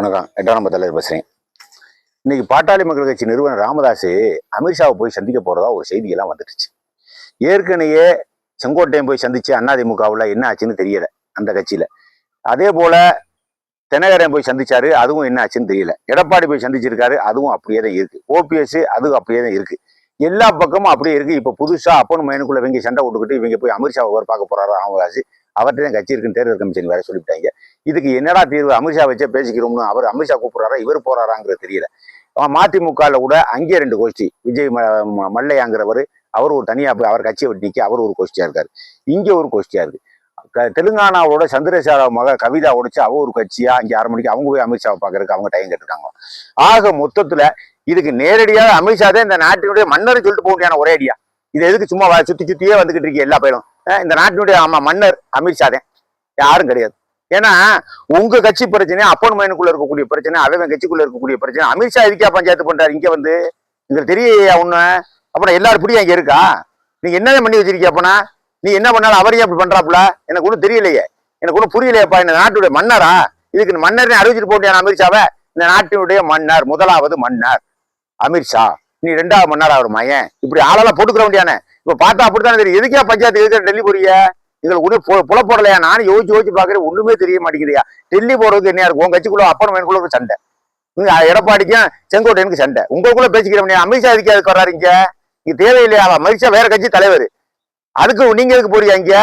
வணக்கம். எட்டாம் நம்பர் தலைவர் பேசுகிறேன் இன்னைக்கு பாட்டாளி மக்கள் கட்சி நிறுவனர் ராமதாஸ் அமித்ஷாவை போய் சந்திக்க போறதா ஒரு செய்தியெல்லாம் வந்துடுச்சு ஏற்கனவே செங்கோட்டையன் போய் சந்திச்சு அதிமுகவில் என்ன ஆச்சுன்னு தெரியல அந்த கட்சியில. அதே போல தென்னகரன் போய் சந்திச்சாரு அதுவும் என்ன ஆச்சுன்னு தெரியல. எடப்பாடி போய் சந்திச்சிருக்காரு அதுவும் அப்படியே தான் இருக்கு. ஓபிஎஸ் அதுவும் அப்படியே தான் இருக்கு. எல்லா பக்கமும் அப்படியே இருக்கு. இப்போ புதுசா அப்பன் மயனுக்குள்ள இவங்க சண்டை விட்டுக்கிட்டு இவங்க போய் அமித்ஷாவை ஒரு பார்க்க போறாரு ராமதாஸ் அவர்கிட்ட தான் கட்சி இருக்குன்னு தேர்தல் கமிஷன் வேற சொல்லிவிட்டாங்க. இதுக்கு என்னடா தீர்வு? அமித்ஷா வச்சே பேசிக்கிறோம்னு அவர் அமித்ஷா கூப்பிடுறாரா? இவர் போறாராங்கிறது தெரியல. அவன் மதிமுகல கூட அங்கேயே ரெண்டு கோஷ்டி விஜய் ம- மல்லையாங்கிறவர் அவர் ஒரு தனியா போய் அவர் கட்சியை விட்டு நிக்க அவர் ஒரு கோஷ்டியா இருக்காரு. இங்க ஒரு கோஷ்டியா இருக்கு. தெலுங்கானாவோட சந்திரசேகர மக கவிதா உடைச்சு அவ ஒரு கட்சியா? அங்கே ஆறு மணிக்கு அவங்க போய் அமித்ஷாவை பாக்குறதுக்கு அவங்க டைம் கேட்டிருக்காங்க. ஆக மொத்தத்துல இதுக்கு நேரடியாக அமித்ஷா தான் இந்த நாட்டினுடைய மன்னர் சொல்லிட்டு போக முடியான ஒரே ஐடியா இது எதுக்கு சும்மா சுற்றி சுத்தி சுத்தியே வந்துகிட்டு இருக்கீங்க எல்லா பேரும் இந்த நாட்டினுடைய ஆமா மன்னர் அமித்ஷா யாரும் கிடையாது. ஏன்னா உங்க கட்சி பிரச்சனை அப்பன் மைனுக்குள்ள இருக்கக்கூடிய பிரச்சனை அவன் கட்சிக்குள்ள இருக்கக்கூடிய பிரச்சனை அமித்ஷா இதுக்கா பஞ்சாயத்து பண்றாரு? இங்க வந்து. எங்களுக்கு தெரியலையா ஒண்ணு அப்புறம் எல்லாரும் புரியும் இங்க இருக்கா? நீங்க என்ன பண்ணி வச்சிருக்கிய அப்பனா? நீ என்ன பண்ணாலும் அவரையே அப்படி பண்றாப்புல? எனக்கு ஒன்றும் தெரியலையே. எனக்கு ஒன்றும் புரியலையாப்பா. இந்த நாட்டுடைய மன்னரா? இதுக்கு மன்னர் மன்னர்னு அறிவிச்சிட்டு போட்டியான அமித்ஷாவை இந்த நாட்டினுடைய மன்னர் முதலாவது மன்னர் அமித்ஷா நீ ரெண்டாவது மன்னர் ஆகுமா ஏன் இப்படி ஆளெல்லாம் போட்டுக்கிற வேண்டியானே. இப்ப பார்த்தா அப்படித்தானே தெரியும். எதுக்கே பஞ்சாயத்து எதுக்கு டெல்லி போறிய எங்களுக்கு ஒன்றும் புல புல போடலையா நானும் யோசிச்சு யோசிச்சு பாக்குறேன் ஒண்ணுமே தெரிய மாட்டேங்குதுயா டெல்லி போறதுக்கு என்ன இருக்கும்? உங்க கட்சிக்குள்ள அப்பன் மயனுக்குள்ள ஒரு சண்டை இங்க எடப்பாடிக்கும் செங்கோட்டையனுக்கு சண்டை. உங்களுக்குள்ள பேசிக்கிறோம் அமித்ஷா எதுக்கு அதுக்கு வர்றாரு இங்க? தேவையில்லையா? அமித்ஷா வேற கட்சி தலைவர். அதுக்கு நீங்க எதுக்கு போறீங்க இங்க?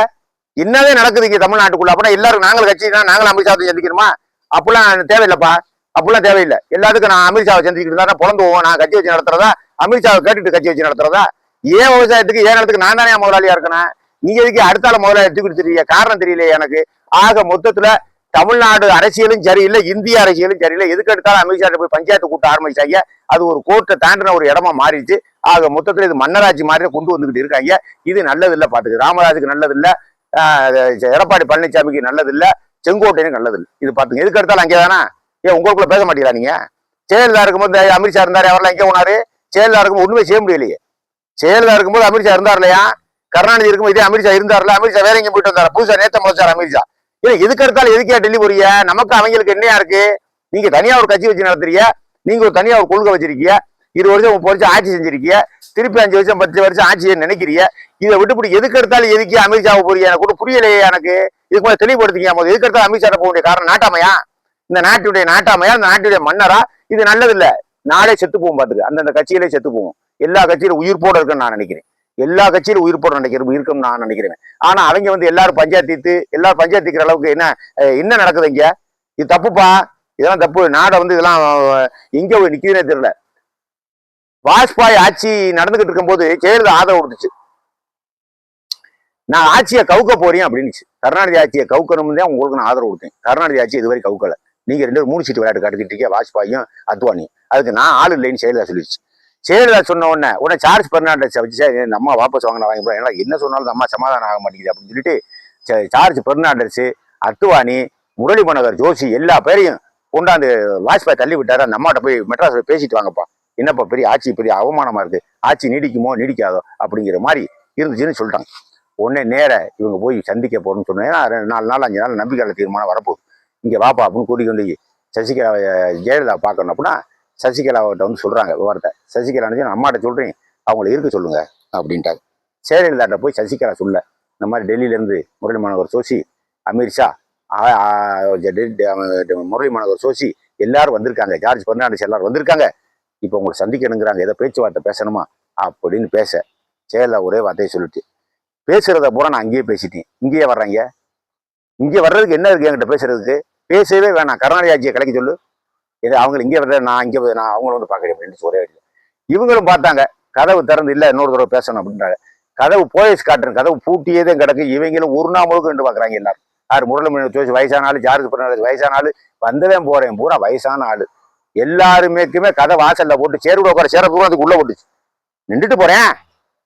என்னவே நடக்குது இங்க தமிழ்நாட்டுக்குள்ள. அப்படின்னா எல்லாரும் நாங்கள் கட்சி தான் நாங்களும் அமித்ஷா சந்திக்கணுமா? அப்படிலாம் தேவையில்லைப்பா. அப்படிலாம் தேவையில்லை. எல்லாத்துக்கும் நான் அமித்ஷாவை செஞ்சுக்கிட்டு இருந்தா பிறந்து போவோம் நான் கட்சி வச்சு நடத்துறதா? அமித்ஷாவை கேட்டுட்டு கட்சி வச்சு நடத்துறதா? ஏன் விவசாயத்துக்கு ஏன் இடத்துக்கு நான் தானே முதலாளியா இருக்கணும்? நீங்க எதுக்கு அடுத்தால முதலாளி எடுத்துக்கிட்டு தெரியல காரணம் தெரியலையே எனக்கு. ஆக மொத்தத்துல தமிழ்நாடு அரசியலும் சரியில்லை இந்திய அரசியலும் சரியில்லை. எதுக்கு எடுத்தாலும் அமித்ஷா போய் பஞ்சாயத்து கூட்ட ஆரம்பிச்சாங்க. அது ஒரு கோர்ட்டை தாண்டின ஒரு இடமா மாறிடுச்சு. ஆக மொத்தத்துல இது மன்னராட்சி மாதிரி கொண்டு வந்துகிட்டு இருக்காங்க. இது நல்லது இல்லை பாத்துக்கு. ராமராஜுக்கு நல்லது இல்லை எடப்பாடி பழனிசாமிக்கு நல்லது இல்லை செங்கோட்டையனுக்கு நல்லது இல்லை இது பாத்துங்க. எதுக்கு எடுத்தாலும் அங்கே தானே? ஏன் உங்களுக்குள்ள பேச மாட்டீங்களா நீங்க? ஜெயலலிதா இருக்கும்போது அமித்ஷா இருந்தாரு அவரெல்லாம் எங்கே போனாரு? ஜெயலலிதா இருக்கும்போது ஒண்ணுமே செய்ய முடியலையே. ஜெயலலிதா இருக்கும்போது அமித்ஷா இருந்தார் இல்லையா கருணாநிதி இருக்கும்போது இதே அமித்ஷா இருந்தார்ல அமித்ஷா வேற எங்கேயும் போயிட்டு வந்தார்? புதுசா நேத்த முதச்சார் அமித்ஷா இல்லை எதுக்கு எடுத்தாலும் எதுக்கே டெல்லி போறீங்க? நமக்கு அவங்களுக்கு என்னையா இருக்கு? நீங்க தனியா ஒரு கட்சி வச்சு நடத்துறீங்க. நீங்க ஒரு தனியா ஒரு கொள்கை வச்சிருக்கீங்க. இருபது வருஷம் முப்பது வருஷம் ஆட்சி செஞ்சிருக்கிய திருப்பி அஞ்சு வருஷம் பத்து வருஷம் ஆட்சியை நினைக்கிறீங்க. இதை விட்டுப்படி எதுக்கு எடுத்தாலும் எதுக்கு அமித்ஷாவை போறீங்க? எனக்கு கூட புரியலையே எனக்கு. இதுக்கு மேலே தெளிவுபடுத்திங்க போது எதுக்கு எடுத்தாலும் அமித்ஷா போக வேண்டிய காரணம் நாட்டாமையா? இந்த நாட்டுடைய நாட்டாமையா இந்த நாட்டுடைய மன்னரா இது நல்லது இல்ல நாடே செத்து போகும் பாத்துக்கு. அந்தந்த கட்சியிலே செத்து போவோம் எல்லா கட்சியிலும் உயிர் போட இருக்குன்னு நான் நினைக்கிறேன். எல்லா கட்சியிலும் உயிர் போட நினைக்கிறேன் நான் நினைக்கிறேன். ஆனா அவங்க வந்து எல்லாரும் பஞ்சாயத்து எல்லாரும் பஞ்சாயத்து அளவுக்கு என்ன என்ன நடக்குது இங்க? இது தப்புப்பா? இதெல்லாம் தப்பு. நாடை வந்து இதெல்லாம் எங்க போய் நிக்குதுன்னே தெரியல. வாஜ்பாய் ஆட்சி நடந்துகிட்டு இருக்கும்போது ஜெயலலிதா ஆதரவு கொடுத்துச்சு. நான் ஆட்சியை கவுக்க போறேன் அப்படின்னுச்சு. கருணாநிதி ஆட்சியை கவுக்கணும்னு தான் உங்களுக்கு நான் ஆதரவு கொடுத்தேன். கருணாநிதி ஆட்சி இதுவரை கவுக்கல. நீங்க ரெண்டு மூணு சீட்டு விளையாட்டு காட்டுக்கிட்டு இருக்கீங்க வாஜ்பாயும் அத்வானியும் அதுக்கு நான் ஆள் இல்லைன்னு ஜெயலலிதா சொல்லிடுச்சு. ஜெயலலிதா சொன்ன உடனே உடனே சார்ஜ் பெர்னாண்டஸ் வச்சு இந்த அம்மா வாபஸ் வாங்கின வாங்கி போறேன்." ஏன்னா என்ன சொன்னாலும் அம்மா சமாதானம் ஆக மாட்டேங்குது அப்படின்னு சொல்லிட்டு சார்ஜ் பெர்னாண்டஸ் அத்வானி முரளி மனோகர் ஜோஷி எல்லா பேரையும் கொண்டாந்து வாஜ்பாய் தள்ளி விட்டாரு. அந்த அம்மாட்ட போய் மெட்ராஸில் பேசிட்டு வாங்கப்பா. என்னப்பா பெரிய ஆட்சி பெரிய அவமானமா இருக்கு. ஆட்சி நீடிக்குமோ நீடிக்காதோ அப்படிங்கிற மாதிரி இருந்துச்சுன்னு சொல்லிட்டாங்க. உடனே நேர இவங்க போய் சந்திக்க போறோம்னு சொன்னேன். நாலு நாள் அஞ்சு நாள் நம்பிக்கையில் தீர்மானம் வரப்போகுது. இங்கே வாப்பா அப்படின்னு கூட்டிக் கொண்டு சசிகலாவை சசிகலா ஜெயலலிதா பார்க்கணும் அப்படின்னா சசிகலாவிட்ட வந்து சொல்கிறாங்க விவரத்தை. சசிகலா நான் அம்மாட்ட சொல்கிறேன் அவங்கள இருக்க சொல்லுங்க. அப்படின்ட்டாங்க ஜெயலலிதாட்ட போய் சசிகலா சொல்ல. இந்த மாதிரி டெல்லியில இருந்து முரளி மனோகர் சோசி அமித்ஷா முரளி மனோகர் சோசி எல்லாரும் வந்திருக்காங்க. ஜார்ஜ் பெர்னாண்டஸ் எல்லாரும் வந்திருக்காங்க. இப்போ உங்களை சந்திக்கணுங்கிறாங்க. ஏதோ பேச்சுவார்த்தை பேசணுமா? அப்படின்னு பேச. ஜெயலலிதா ஒரே வார்த்தையை சொல்லிட்டு பேசுகிறத பூரா நான் அங்கேயே பேசிட்டேன். இங்கேயே வர்றாங்க. இங்கே வர்றதுக்கு என்ன இருக்கு என்கிட்ட பேசுறதுக்கு? பேசவே வேணாம். கருணாநிதி ஆட்சியை கலைக்க சொல்லு. இது அவங்க இங்கே வர்ற நான் இங்கே நான் அவங்கள வந்து பார்க்குறேன் அப்படின்னு ஒரே அடியில் இவங்களும் பார்த்தாங்க கதவு திறந்து இல்லை இன்னொரு தடவை பேசணும் அப்படின்றாங்க. கதவு போயஸ் காட்டுறேன் கதவு பூட்டியே தான் கிடக்கு. இவங்களும் ஒரு நாள் முழுக்க நின்று பார்க்குறாங்க எல்லாரும். யார் முரளிமணி ஜோசி வயசான ஆளு ஜார்ஜ் பிறநாள் வயசான ஆள் வந்தவன் போறேன் பூரா வயசான ஆள். எல்லாருமேக்குமே கதை வாசல்ல போட்டு சேரு கூட உட்கார சேர பூரா அதுக்கு போட்டுச்சு. நின்றுட்டு போறேன்.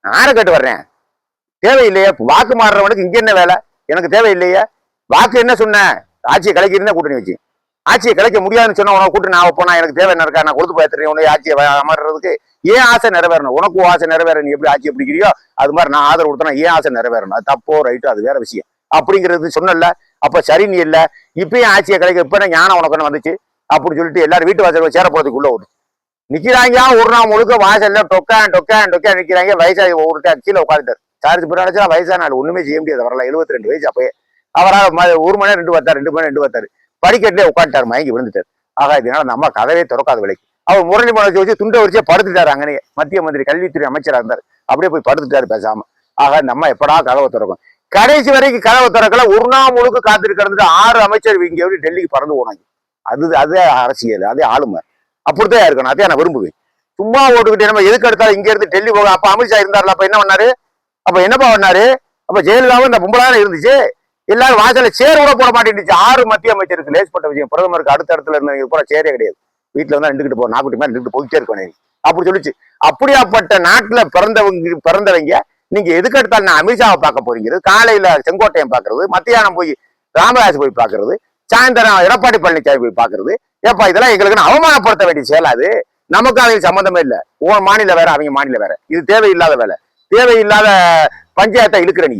ஆரை கேட்டு வர்றேன். தேவையில்லையே வாக்கு மாறுறவனுக்கு இங்கே என்ன வேலை? எனக்கு தேவையில்லையே. வாக்கு என்ன சொன்னேன் ஆட்சியை கலைக்கிறேன் கூட்டணி வச்சு. ஆட்சியை கலைக்க முடியாதுன்னு சொன்னா உனக்கு கூட்டணி நான் போனா எனக்கு தேவை என்ன இருக்கா? நான் கொடுத்து பார்த்துறேன் உனக்கு ஆட்சியை மாறுறதுக்கு அமர்றதுக்கு ஏன் ஆசை நிறைவேறணும்? உனக்கும் ஆசை நிறைவேற நீ எப்படி ஆட்சியை பிடிக்கிறியோ அது மாதிரி நான் ஆதரவு கொடுத்தனா ஏன் ஆசை நிறைவேறணும்? அது தப்போ ரைட்டோ அது வேற விஷயம். அப்படிங்கிறது சொன்னல அப்ப சரி நீ இல்ல. இப்பயும் ஆட்சியை கலைக்க இப்ப என்ன ஞானம் உனக்கு என்ன வந்துச்சு? அப்படின்னு சொல்லிட்டு எல்லாரும் வீட்டு வாசல் சேர போறதுக்குள்ள ஒரு நிக்கிறாங்க ஒரு நாள் முழுக்க வாசல்ல டொக்கான் டொக்கான் டொக்கான் நிக்கிறாங்க. வயசாகி ஒரு கீழே உட்காந்துட்டார் சார்ஜ் பின்னாடி வயசான ஒண்ணுமே செய்ய முடியாது. வரல. 72 ரெண்டு வயசு அப்பயே. அவரால் ம- ஒரு மணி நேரம் ரெண்டு பார்த்தாரு ரெண்டு மணி ரெண்டு பார்த்தாரு. படிக்கட்டிலே உட்காந்துட்டாரு மயங்கி விழுந்துட்டார். ஆகா இதனால அந்த அம்மா கதவே திறக்காத விலைக்கு. அவர் முரளி மனோஜ் வச்சு துண்டை வச்சே படுத்துட்டாரு அங்கனே. மத்திய மந்திரி கல்வித்துறை அமைச்சராக இருந்தார். அப்படியே போய் படுத்துட்டாரு பேசாம. ஆக இந்த அம்மா எப்படா கதவை திறக்கும் கடைசி வரைக்கும் கதவை திறக்கல ஒரு நாள் முழுக்க காத்துட்டு கிடந்துட்டு ஆறு அமைச்சர் இங்க வந்து டெல்லிக்கு பறந்து போனாங்க. அது அதே அரசியல் அதே ஆளுமை. அப்படித்தான் இருக்கணும் அதே நான் விரும்புவேன். சும்மா ஓட்டுக்கிட்டே நம்ம எதுக்கு எடுத்தாலும் இங்க இருந்து டெல்லி போக அப்ப அமித்ஷா இருந்தார்ல அப்ப என்ன பண்ணாரு? அப்ப என்னப்பா பண்ணாரு? அப்ப ஜெயலலிதாவும் இந்த பொம்பளாதான இருந்துச்சு. எல்லாரும் வாசல்ல சேர் கூட போட மாட்டேங்குச்சு ஆறு மத்திய அமைச்சருக்கு லேஸ்பட்ட விஷயம். பிரதமருக்கு அடுத்த இடத்துல இருந்தவங்க கூட சேரே கிடையாது. வீட்டுல வந்து நின்றுக்கிட்டு போ நாக்குட்டி மாதிரி நின்றுட்டு போயிட்டே இருக்கணும் அப்படி சொல்லிச்சு. அப்படியாப்பட்ட நாட்டுல பிறந்தவங்க பிறந்தவங்க நீங்க எதுக்கு எடுத்தாலும் நான் அமித்ஷாவை பார்க்க போறீங்க காலையில செங்கோட்டையன் பாக்குறது மத்தியானம் போய் ராமதாஸ் போய் பாக்குறது சாயந்தரம் எடப்பாடி பழனிசாமி போய் பாக்குறது ஏப்பா இதெல்லாம் எங்களுக்கு அவமானப்படுத்த வேண்டிய செயலாது நமக்கு அதுக்கு சம்மந்தமே இல்ல. உன் மாநில வேற அவங்க மாநில வேற. இது தேவையில்லாத வேலை. தேவையில்லாத பஞ்சாயத்தை இழுக்கிற நீ.